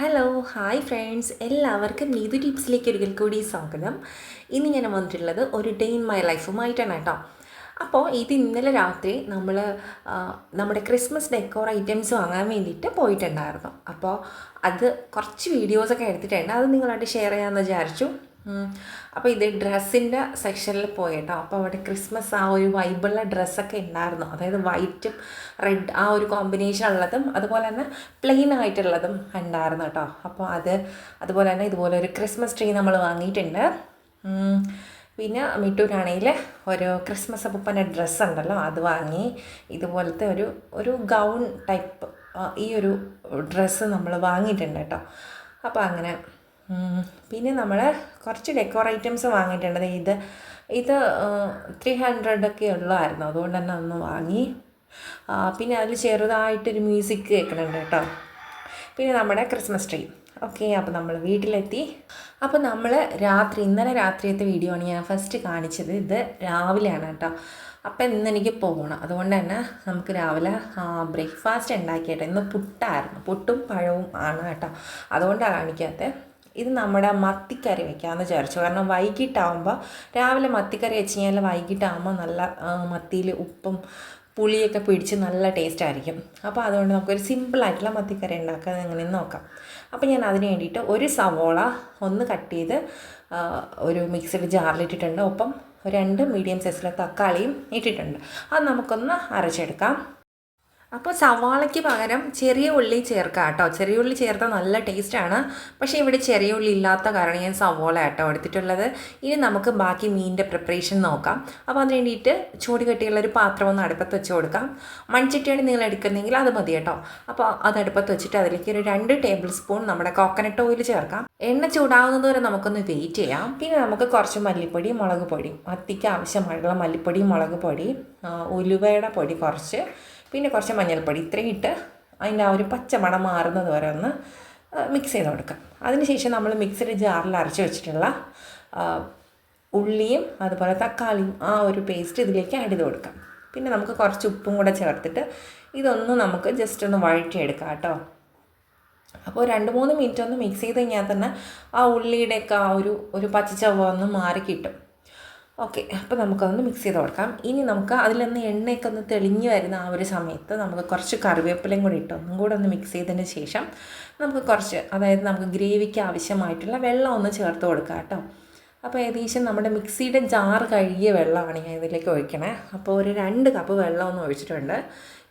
Hello hi friends എല്ലാവർക്കും നീതു ടിപ്സിലേക്ക് ഒരിക്കൽ കൂടി സ്വാഗതം. ഇന്ന് ഞാൻ വന്നിട്ടുള്ളത് ഒരു ഡേ ഇൻ മൈ ലൈഫുമായിട്ടാണ് കേട്ടോ. അപ്പോൾ ഇത് ഇന്നലെ രാത്രി നമ്മൾ നമ്മുടെ ക്രിസ്മസ് ഡെക്കോർ ഐറ്റംസ് വാങ്ങാൻ വേണ്ടിയിട്ട് പോയിട്ടുണ്ടായിരുന്നു. അപ്പോൾ അത് കുറച്ച് വീഡിയോസൊക്കെ എടുത്തിട്ടുണ്ട്. അത് നിങ്ങളായിട്ട് ഷെയർ ചെയ്യാമെന്ന് വിചാരിച്ചു. അപ്പോൾ ഇത് ഡ്രസ്സിന്റെ സെക്ഷനിൽ പോയേട്ടോ. അപ്പോൾ അവിടെ ക്രിസ്മസ് ആ ഒരു വൈബുള്ള ഡ്രസ്സൊക്കെ ഉണ്ടായിരുന്നു അതായത് വൈറ്റും റെഡ് ആ ഒരു കോമ്പിനേഷൻ ഉള്ളതും അതുപോലെ തന്നെ പ്ലെയിൻ ആയിട്ടുള്ളതും ഉണ്ടായിരുന്നു കേട്ടോ. അപ്പോൾ അത് അതുപോലെ തന്നെ ഇതുപോലെ ഒരു ക്രിസ്മസ് ട്രീ നമ്മൾ വാങ്ങിയിട്ടുണ്ട്. പിന്നെ മിട്ടൂരാണെങ്കിൽ ഒരു ക്രിസ്മസ് അപ്പൂപ്പന്റെ ഡ്രസ്സ് ഉണ്ടല്ലോ അത് വാങ്ങി ഇതുപോലത്തെ ഒരു ഒരു ഗൗൺ ടൈപ്പ് ഈ ഒരു ഡ്രസ്സ് നമ്മൾ വാങ്ങിയിട്ടുണ്ട് കേട്ടോ. അപ്പോൾ അങ്ങനെ. പിന്നെ നമ്മൾ കുറച്ച് ഡെക്കോർ ഐറ്റംസ് വാങ്ങിയിട്ടുണ്ട്. ഇത് ഇത് ത്രീ ഹൺഡ്രഡൊക്കെ ഉള്ളതായിരുന്നു. അതുകൊണ്ട് തന്നെ ഒന്ന് വാങ്ങി. പിന്നെ അതിൽ ചെറുതായിട്ടൊരു മ്യൂസിക് കേൾക്കുന്നുണ്ട് കേട്ടോ. പിന്നെ നമ്മുടെ ക്രിസ്മസ് ട്രീ ഓക്കെ അപ്പോൾ നമ്മൾ വീട്ടിലെത്തി. അപ്പോൾ നമ്മൾ രാത്രി ഇന്നലെ രാത്രിയത്തെ വീഡിയോ ആണ് ഞാൻ ഫസ്റ്റ് കാണിച്ചത്. ഇത് രാവിലെയാണ് കേട്ടോ. അപ്പോൾ ഇന്ന് എനിക്ക് പോകണം അതുകൊണ്ട് തന്നെ നമുക്ക് രാവിലെ ബ്രേക്ക്ഫാസ്റ്റ് ഉണ്ടാക്കിയിട്ട് ഇന്ന് പുട്ടായിരുന്നു. പുട്ടും പഴവും ആണ് കേട്ടോ. അതുകൊണ്ടാണ് കാണിക്കാത്തത് ഇത് നമ്മുടെ മത്തിക്കറി വെക്കാമെന്ന് വിചാരിച്ചു. കാരണം വൈകിട്ടാവുമ്പോൾ രാവിലെ മത്തിക്കറി വെച്ച് കഴിഞ്ഞാൽ വൈകിട്ടാകുമ്പോൾ നല്ല മത്തിയിൽ ഉപ്പും പുളിയൊക്കെ പിടിച്ച് നല്ല ടേസ്റ്റ് ആയിരിക്കും. അപ്പോൾ അതുകൊണ്ട് നമുക്കൊരു സിമ്പിളായിട്ടുള്ള മത്തിക്കറി ഉണ്ടാക്കാൻ എങ്ങനെയെന്ന് നോക്കാം. അപ്പോൾ ഞാൻ അതിന് വേണ്ടിയിട്ട് ഒരു സവോള ഒന്ന് കട്ട് ചെയ്ത് ഒരു മിക്സഡ് ജാറിലിട്ടിട്ടുണ്ട് ഒപ്പം രണ്ട് മീഡിയം സൈസിലെ തക്കാളിയും ഇട്ടിട്ടുണ്ട്. അത് നമുക്കൊന്ന് അരച്ചെടുക്കാം. അപ്പോൾ സവാളയ്ക്ക് പകരം ചെറിയ ഉള്ളി ചേർക്കാം കേട്ടോ. ചെറിയ ഉള്ളി ചേർത്താൽ നല്ല ടേസ്റ്റാണ് പക്ഷേ ഇവിടെ ചെറിയ ഉള്ളി ഇല്ലാത്ത കാരണം ഞാൻ സവോള കേട്ടോ എടുത്തിട്ടുള്ളത്. ഇനി നമുക്ക് ബാക്കി മീനിന്റെ പ്രിപ്പറേഷൻ നോക്കാം. അപ്പോൾ അതിന് വേണ്ടിയിട്ട് ചൂട് കെട്ടിയുള്ള ഒരു പാത്രം ഒന്ന് അടുപ്പത്ത് വെച്ച് കൊടുക്കാം. മൺചട്ടിയാണ് നിങ്ങൾ എടുക്കുന്നെങ്കിൽ അത് മതി കേട്ടോ. അപ്പോൾ അത് അടുപ്പത്ത് വെച്ചിട്ട് അതിലേക്ക് ഒരു രണ്ട് ടേബിൾ സ്പൂൺ നമ്മുടെ കോക്കനട്ട് ഓയിൽ ചേർക്കാം. എണ്ണ ചൂടാവുന്നത് വരെ നമുക്കൊന്ന് വെയിറ്റ് ചെയ്യാം. പിന്നെ നമുക്ക് കുറച്ച് മല്ലിപ്പൊടി മുളക് പൊടി മത്തിക്ക് ആവശ്യമായിട്ടുള്ള മല്ലിപ്പൊടി മുളക് പൊടി ഉലുവയുടെ പൊടി കുറച്ച് പിന്നെ കുറച്ച് മഞ്ഞൾപ്പൊടി ഇത്രയും ഇട്ട് അതിന്റെ ആ ഒരു പച്ച മണം മാറുന്നത് വരെ ഒന്ന് മിക്സ് ചെയ്ത് കൊടുക്കാം. അതിനുശേഷം നമ്മൾ മിക്സഡ് ജാറിൽ അരച്ച് വെച്ചിട്ടുള്ള ഉള്ളിയും അതുപോലെ തക്കാളിയും ആ ഒരു പേസ്റ്റ് ഇതിലേക്ക് ആഡ് ചെയ്ത് കൊടുക്കാം. പിന്നെ നമുക്ക് കുറച്ച് ഉപ്പും കൂടെ ചേർത്തിട്ട് ഇതൊന്ന് നമുക്ക് ജസ്റ്റ് ഒന്ന് വഴറ്റിയെടുക്കാം കേട്ടോ. അപ്പോൾ രണ്ട് മൂന്ന് മിനിറ്റ് ഒന്ന് മിക്സ് ചെയ്ത് കഴിഞ്ഞാൽ തന്നെ ആ ഉള്ളിയുടെയൊക്കെ ആ ഒരു ഒരു പച്ചച്ചവ ഒന്ന് മാറി കിട്ടും ഓക്കെ അപ്പോൾ നമുക്കതൊന്ന് മിക്സ് ചെയ്ത് കൊടുക്കാം. ഇനി നമുക്ക് അതിൽ നിന്ന് എണ്ണയൊക്കെ ഒന്ന് തെളിഞ്ഞ് വരുന്ന ആ ഒരു സമയത്ത് നമുക്ക് കുറച്ച് കറിവേപ്പിലയും കൂടി ഇട്ട് ഒന്നും കൂടെ ഒന്ന് മിക്സ് ചെയ്തതിന് ശേഷം നമുക്ക് കുറച്ച് അതായത് നമുക്ക് ഗ്രേവിക്ക് ആവശ്യമായിട്ടുള്ള വെള്ളം ഒന്ന് ചേർത്ത് കൊടുക്കാം കേട്ടോ. അപ്പോൾ ഏകദേശം നമ്മുടെ മിക്സിയുടെ ജാർ കഴുകിയ വെള്ളമാണ് ഞാൻ ഇതിലേക്ക് ഒഴിക്കണേ. അപ്പോൾ ഒരു രണ്ട് കപ്പ് വെള്ളം ഒന്ന് ഒഴിച്ചിട്ടുണ്ട്.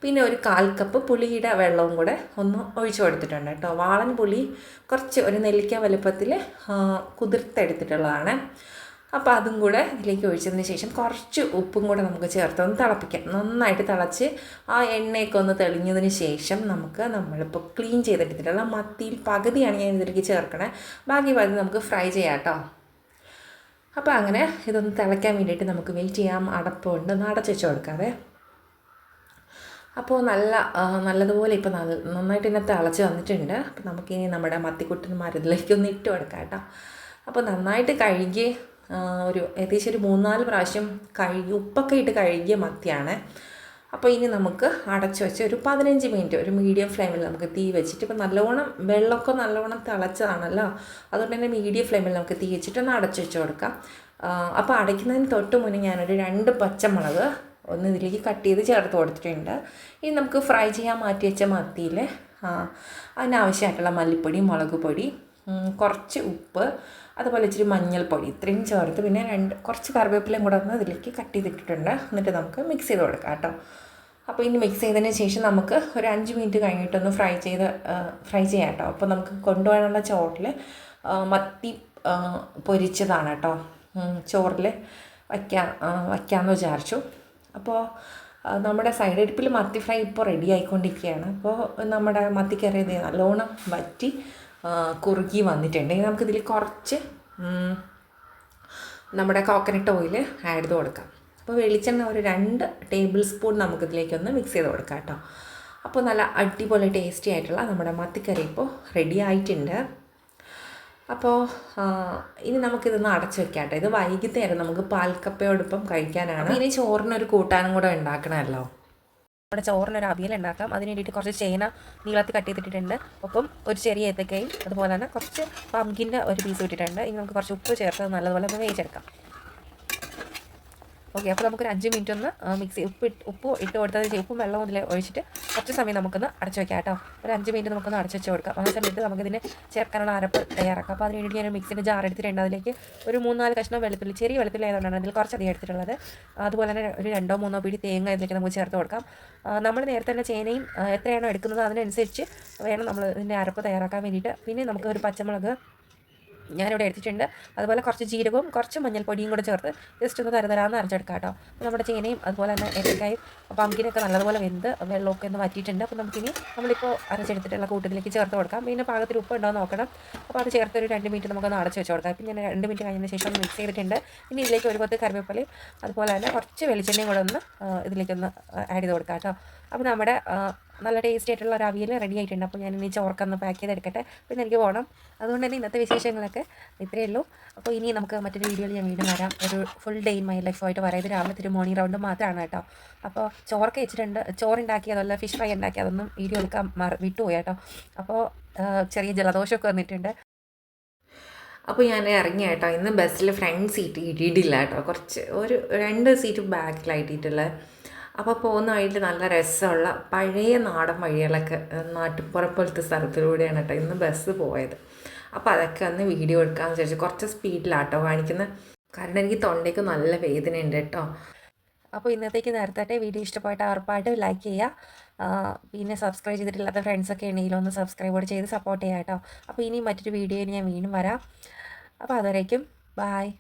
പിന്നെ ഒരു കാൽ കപ്പ് പുളിയുടെ വെള്ളവും കൂടെ ഒന്ന് ഒഴിച്ചു കൊടുത്തിട്ടുണ്ട് കേട്ടോ. വാളൻ പുളി കുറച്ച് ഒരു നെല്ലിക്ക വലുപ്പത്തിൽ കുതിർത്തെടുത്തിട്ടുള്ളതാണ്. അപ്പോൾ അതും കൂടെ ഇതിലേക്ക് ഒഴിച്ചതിന് ശേഷം കുറച്ച് ഉപ്പും കൂടെ നമുക്ക് ചേർത്ത് ഒന്ന് തിളപ്പിക്കാം. നന്നായിട്ട് തിളച്ച് ആ എണ്ണയൊക്കെ ഒന്ന് തെളിഞ്ഞതിന് ശേഷം നമുക്ക് നമ്മളിപ്പോൾ ക്ലീൻ ചെയ്തിട്ടിട്ടുള്ള മത്തിയിൽ പകുതിയാണ് ഞാൻ ഇതിലേക്ക് ചേർക്കണേ. ബാക്കി പകുതി നമുക്ക് ഫ്രൈ ചെയ്യാം കേട്ടോ. അപ്പോൾ അങ്ങനെ ഇതൊന്ന് തിളയ്ക്കാൻ വേണ്ടിയിട്ട് നമുക്ക് വെയിറ്റ് ചെയ്യാം. അടപ്പുണ്ട് ഒന്ന് അടച്ചു വെച്ച് കൊടുക്കാവേ. അപ്പോൾ നല്ല നല്ലതുപോലെ ഇപ്പോൾ നല്ല നന്നായിട്ട് ഇതിനെ തിളച്ച് വന്നിട്ടുണ്ട്. അപ്പോൾ നമുക്കിനി നമ്മുടെ മത്തിക്കുട്ടന്മാർ ഇതിലേക്ക് ഒന്ന് ഇട്ട് കൊടുക്കാം കേട്ടോ. അപ്പോൾ നന്നായിട്ട് കഴുകി ഒരു ഏകദേശം ഒരു മൂന്നാൽ പ്രാവശ്യം കഴുകി ഉപ്പൊക്കെ ഇട്ട് കഴുകിയ മത്തിയാണ്. അപ്പോൾ ഇനി നമുക്ക് അടച്ചു വെച്ച് ഒരു പതിനഞ്ച് മിനിറ്റ് ഒരു മീഡിയം ഫ്ലെയിമിൽ നമുക്ക് തീ വെച്ചിട്ട് ഇപ്പോൾ നല്ലവണ്ണം വെള്ളമൊക്കെ നല്ലവണ്ണം തിളച്ചതാണല്ലോ അതുകൊണ്ട് തന്നെ മീഡിയം ഫ്ലെയിമിൽ നമുക്ക് തീ വെച്ചിട്ട് ഒന്ന് അടച്ചു വെച്ച് കൊടുക്കാം. അപ്പോൾ അടയ്ക്കുന്നതിന് തൊട്ട് മുന്നേ ഞാനൊരു രണ്ട് പച്ചമുളക് ഒന്ന് ഇതിലേക്ക് കട്ട് ചെയ്ത് ചേർത്ത് കൊടുത്തിട്ടുണ്ട്. ഇനി നമുക്ക് ഫ്രൈ ചെയ്യാൻ മാറ്റി വെച്ച മത്തിയിൽ അതിനാവശ്യമായിട്ടുള്ള മല്ലിപ്പൊടി മുളക് പൊടി കുറച്ച് ഉപ്പ് അതുപോലെ ഇച്ചിരി മഞ്ഞൾപ്പൊടി ഇത്രയും ചേർത്ത് പിന്നെ രണ്ട് കുറച്ച് കറിവേപ്പിലയും കൂടെ ഒന്ന് ഇതിലേക്ക് കട്ട് ചെയ്തിട്ടിട്ടുണ്ട്. എന്നിട്ട് നമുക്ക് മിക്സ് ചെയ്ത് കൊടുക്കാം കേട്ടോ. അപ്പോൾ ഇനി മിക്സ് ചെയ്തതിന് ശേഷം നമുക്ക് ഒരു അഞ്ച് മിനിറ്റ് കഴിഞ്ഞിട്ടൊന്ന് ഫ്രൈ ചെയ്ത് ഫ്രൈ ചെയ്യാം കേട്ടോ. അപ്പോൾ നമുക്ക് കൊണ്ടുപോകാനുള്ള ചോറിൽ മത്തി പൊരിച്ചതാണ് കേട്ടോ. ചോറിൽ വയ്ക്കാം വയ്ക്കാമെന്ന് വിചാരിച്ചു. അപ്പോൾ നമ്മുടെ സൈഡ് അടുപ്പിൽ മത്തി ഫ്രൈ ഇപ്പോൾ റെഡി ആയിക്കൊണ്ടിരിക്കുകയാണ്. അപ്പോൾ നമ്മുടെ മത്തിക്കറിയത് നല്ലോണം വറ്റി കുറുകി വന്നിട്ടുണ്ട്. ഇനി നമുക്കിതിൽ കുറച്ച് നമ്മുടെ കോക്കനട്ട് ഓയിൽ ആഡ് ചെയ്ത് കൊടുക്കാം. അപ്പോൾ വെളിച്ചെണ്ണ ഒരു രണ്ട് ടേബിൾ സ്പൂൺ നമുക്കിതിലേക്കൊന്ന് മിക്സ് ചെയ്ത് കൊടുക്കാം കേട്ടോ. അപ്പോൾ നല്ല അടിപൊളി ടേസ്റ്റി ആയിട്ടുള്ള നമ്മുടെ മത്തിക്കറി ഇപ്പോൾ റെഡി ആയിട്ടുണ്ട്. അപ്പോൾ ഇനി നമുക്കിതൊന്ന് അടച്ചു വെക്കാം കേട്ടോ. ഇത് വൈകിട്ടേരം നമുക്ക് പാൽക്കപ്പയോടൊപ്പം കഴിക്കാനാണ്. ഇനി ചോറിനൊരു കൂട്ടാനും കൂടെ ഉണ്ടാക്കണമല്ലോ. നമ്മുടെ ചോറിനൊരു അവിയൽ ഉണ്ടാക്കാം. അതിന് വേണ്ടിയിട്ട് കുറച്ച് ചേന നീളത്തിൽ കട്ട് ചെയ്തിട്ടിട്ടുണ്ട്. ഒപ്പം ഒരു ചെറിയ ഏത്തക്കയും അതുപോലെ തന്നെ കുറച്ച് പമ്പിന്റെ ഒരു പീസ് ഇട്ടിട്ടുണ്ട്. ഇനി നമുക്ക് കുറച്ച് ഉപ്പ് ചേർത്ത് നല്ലതുപോലെ ഒന്ന് വേവിച്ചെടുക്കാം. ഓക്കെ അപ്പോൾ നമുക്കൊരു അഞ്ച് മിനിറ്റ് ഒന്ന് മിക്സി ഉപ്പ് ഉപ്പ് ഇട്ട് കൊടുത്തതിന് ശേഷം ഉപ്പും വെള്ളവും ഇതിൽ ഒഴിച്ചിട്ട് കുറച്ച് സമയം നമുക്കൊന്ന് അടച്ചു വെക്കാം കേട്ടോ. ഒരു അഞ്ച് മിനിറ്റ് നമുക്കൊന്ന് അടച്ചു വെച്ച് കൊടുക്കാം. ആ സമയത്ത് നമുക്കിതിന് ചേർക്കാനുള്ള അരപ്പ് തയ്യാറാക്കാം. അപ്പോൾ അതിന് വേണ്ടി ഞാൻ മിക്സിന്റെ ജാർ എടുത്തിട്ടുണ്ട്. അതിലേക്ക് ഒരു മൂന്നാൽ കഷ്ണം വെളുത്തുള്ളി ചെറിയ വെളുത്തുള്ളി ആയതുകൊണ്ടാണ് അതിൽ കുറച്ചധികം എടുത്തിട്ടുള്ളത്. അതുപോലെ തന്നെ ഒരു രണ്ടോ മൂന്നോ പിടി തേങ്ങ ഇതിലേക്ക് നമുക്ക് ചേർത്ത് കൊടുക്കാം. നമ്മൾ നേരത്തെ തന്നെ ചേനയും എത്രയാണോ എടുക്കുന്നത് അതിനനുസരിച്ച് വേണം നമ്മൾ ഇതിന്റെ അരപ്പ് തയ്യാറാക്കാൻ വേണ്ടിയിട്ട്. പിന്നെ നമുക്ക് ഒരു പച്ചമുളക് ഞാനിവിടെ എടുത്തിട്ടുണ്ട്. അതുപോലെ കുറച്ച് ജീരകവും കുറച്ച് മഞ്ഞൾപ്പൊടിയും കൂടെ ചേർത്ത് ജസ്റ്റ് ഒന്ന് തരതരാന്ന് അരച്ചെടുക്കാം കേട്ടോ നമ്മുടെ ചേനയും അതുപോലെ തന്നെ ഏത്തക്കായും പമ്പിനൊക്കെ നല്ലതുപോലെ വെന്ത് വെള്ളമൊക്കെ ഒന്ന് വറ്റിയിട്ടുണ്ട്. അപ്പോൾ നമുക്കിനി നമ്മളിപ്പോൾ അരച്ചെടുത്തിട്ടുള്ള കൂട്ടത്തിലേക്ക് ചേർത്ത് കൊടുക്കാം. പിന്നെ പാകത്തിൽ ഉപ്പ് ഉണ്ടോ നോക്കണം. അപ്പോൾ അത് ചേർത്ത് ഒരു രണ്ട് മിനിറ്റ് നമുക്കൊന്ന് അടച്ച് വെച്ച് കൊടുക്കാം. പിന്നെ രണ്ട് മിനിറ്റ് കഴിഞ്ഞതിന് ശേഷം ഒന്ന് മിക്സ് ചെയ്തിട്ടുണ്ട്. ഇനി ഇതിലേക്ക് ഒരു പത്ത് കറിവേപ്പിലയും അതുപോലെ തന്നെ കുറച്ച് വെളിച്ചെണ്ണയും കൂടെ ഒന്ന് ഇതിലേക്കൊന്ന് ആഡ് ചെയ്ത് കൊടുക്കാം കേട്ടോ. അപ്പോൾ നമ്മുടെ നല്ല ടേസ്റ്റി ആയിട്ടുള്ള ഒരു അവിയൽ റെഡി ആയിട്ടുണ്ട്. അപ്പോൾ ഞാൻ ഇനി ചോർക്കൊന്ന് പാക്ക് ചെയ്തെടുക്കട്ടെ. പിന്നെ എനിക്ക് പോകണം അതുകൊണ്ട് തന്നെ ഇന്നത്തെ വിശേഷങ്ങളൊക്കെ ഇത്രയേ ഉള്ളൂ. അപ്പോൾ ഇനി നമുക്ക് മറ്റൊരു വീഡിയോയിൽ ഞാൻ വീണ്ടും വരാം. ഒരു ഫുൾ ഡേ ഇൻ മൈ ലൈഫായിട്ട് പറയാം ഇത് രാവിലത്തെ ഒരു മോർണിംഗ് റൗണ്ട് മാത്രമാണ് കേട്ടോ. അപ്പോൾ ചോറൊക്കെ വെച്ചിട്ടുണ്ട്. ചോറുണ്ടാക്കി അതല്ല ഫിഷ് ഫ്രൈ ഉണ്ടാക്കി അതൊന്നും വീഡിയോ എടുക്കാൻ മറ വിട്ടുപോയി കേട്ടോ. അപ്പോൾ ചെറിയ ജലദോഷമൊക്കെ വന്നിട്ടുണ്ട്. അപ്പോൾ ഞാൻ ഇറങ്ങി കേട്ടോ. ഇന്ന് ബസ്സിൽ ഫ്രണ്ട് സീറ്റ് കിട്ടിയിട്ടില്ല കേട്ടോ. കുറച്ച് ഒരു രണ്ട് സീറ്റ് ബാക്കിലായിട്ടിട്ടുള്ളത് അപ്പോൾ പോകുന്ന വഴിയിൽ നല്ല രസമുള്ള പഴയ നാടൻ വഴികളൊക്കെ നാട്ടുപുറം പോലത്തെ സ്ഥലത്തിലൂടെയാണ് കേട്ടോ ഇന്ന് ബസ് പോയത്. അപ്പോൾ അതൊക്കെ ഒന്ന് വീഡിയോ എടുക്കാമെന്ന് വിചാരിച്ചു. കുറച്ച് സ്പീഡിലാട്ടോ കാണിക്കുന്നത് കാരണം എനിക്ക് തൊണ്ടയ്ക്ക് നല്ല വേദന ഉണ്ട് കേട്ടോ. അപ്പോൾ ഇന്നത്തേക്ക് നേരത്തെ വീഡിയോ ഇഷ്ടപ്പെട്ടാൽ ഉറപ്പായിട്ട് ലൈക്ക് ചെയ്യുക പിന്നെ സബ്സ്ക്രൈബ് ചെയ്തിട്ടില്ലാത്ത ഫ്രണ്ട്സൊക്കെ ഉണ്ടെങ്കിലും ഒന്ന് സബ്സ്ക്രൈബ് കൂടെ ചെയ്ത് സപ്പോർട്ട് ചെയ്യാം കേട്ടോ. അപ്പോൾ ഇനി മറ്റൊരു വീഡിയോയിൽ ഞാൻ വീണ്ടും വരാം. അപ്പോൾ അതുവരേക്കും ബായ്